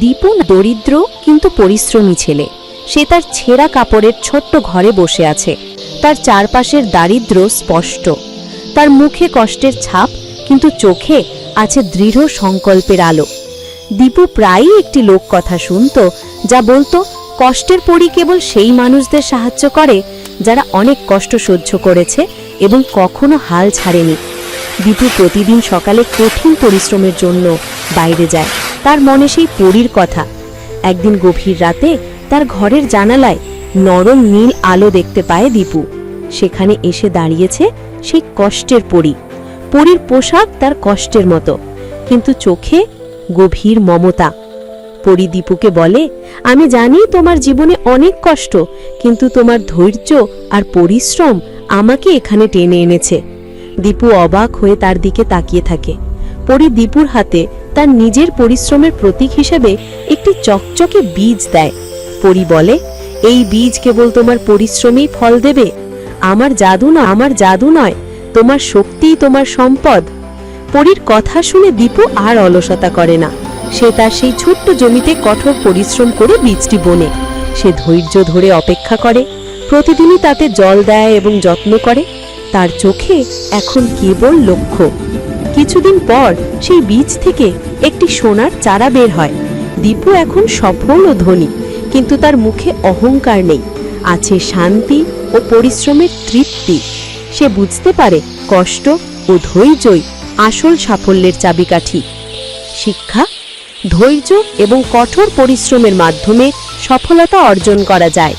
দীপু দরিদ্র, কিন্তু পরিশ্রমী ছেলে। সে তার ছেঁড়া কাপড়ের ছোট্ট ঘরে বসে আছে। তার চারপাশের দারিদ্র্য স্পষ্ট। তার মুখে কষ্টের ছাপ, কিন্তু চোখে আছে দৃঢ় সংকল্পের আলো। দীপু প্রায়ই একটি লোক কথা শুনত, যা বলতো, কষ্টের পরি কেবল সেই মানুষদের সাহায্য করে, যারা অনেক কষ্ট সহ্য করেছে এবং কখনো হাল ছাড়েনি। দীপু প্রতিদিন সকালে কঠিন পরিশ্রমের জন্য বাইরে যায়। তার মনে সেই পরীর কথা। একদিন গভীর রাতে তার ঘরের জানালায় নরম নীল আলো দেখতে পায় দীপু। সেখানে এসে দাঁড়িয়েছে সেই কষ্টের পরী। পরীর পোশাক তার কষ্টের মতো, কিন্তু চোখে গভীর মমতা। পরী দীপুকে বলে, আমি জানি তোমার জীবনে অনেক কষ্ট, কিন্তু তোমার ধৈর্য আর পরিশ্রম আমাকে এখানে টেনে এনেছে। দীপু অবাক হয়ে তার দিকে তাকিয়ে থাকে। পরি দীপুর হাতে তার নিজের পরিশ্রমের প্রতীক হিসেবে একটি চকচকে বীজ দেয়। পরি বলে, এই বীজ কেবল তোমার পরিশ্রমেই ফল দেবে। আমার জাদু না আমার জাদু নয়, তোমার শক্তিই তোমার সম্পদ। পরীর কথা শুনে দীপু আর অলসতা করে না। সে তার সেই ছোট্ট জমিতে কঠোর পরিশ্রম করে বীজটি বনে। সে ধৈর্য ধরে অপেক্ষা করে, প্রতিদিনই তাতে জল দেয় এবং যত্ন করে। তার চোখে এখন কেবল লক্ষ্য। কিছুদিন পর সেই বীজ থেকে একটি সোনার চারা বের হয়। দীপু এখন সফল ও ধনী, কিন্তু তার মুখে অহংকার নেই। আছে শান্তি ও পরিশ্রমের তৃপ্তি। সে বুঝতে পারে কষ্ট ও ধৈর্যই আসল সাফল্যের চাবিকাঠি। শিক্ষা, ধৈর্য এবং কঠোর পরিশ্রমের মাধ্যমে সফলতা অর্জন করা যায়।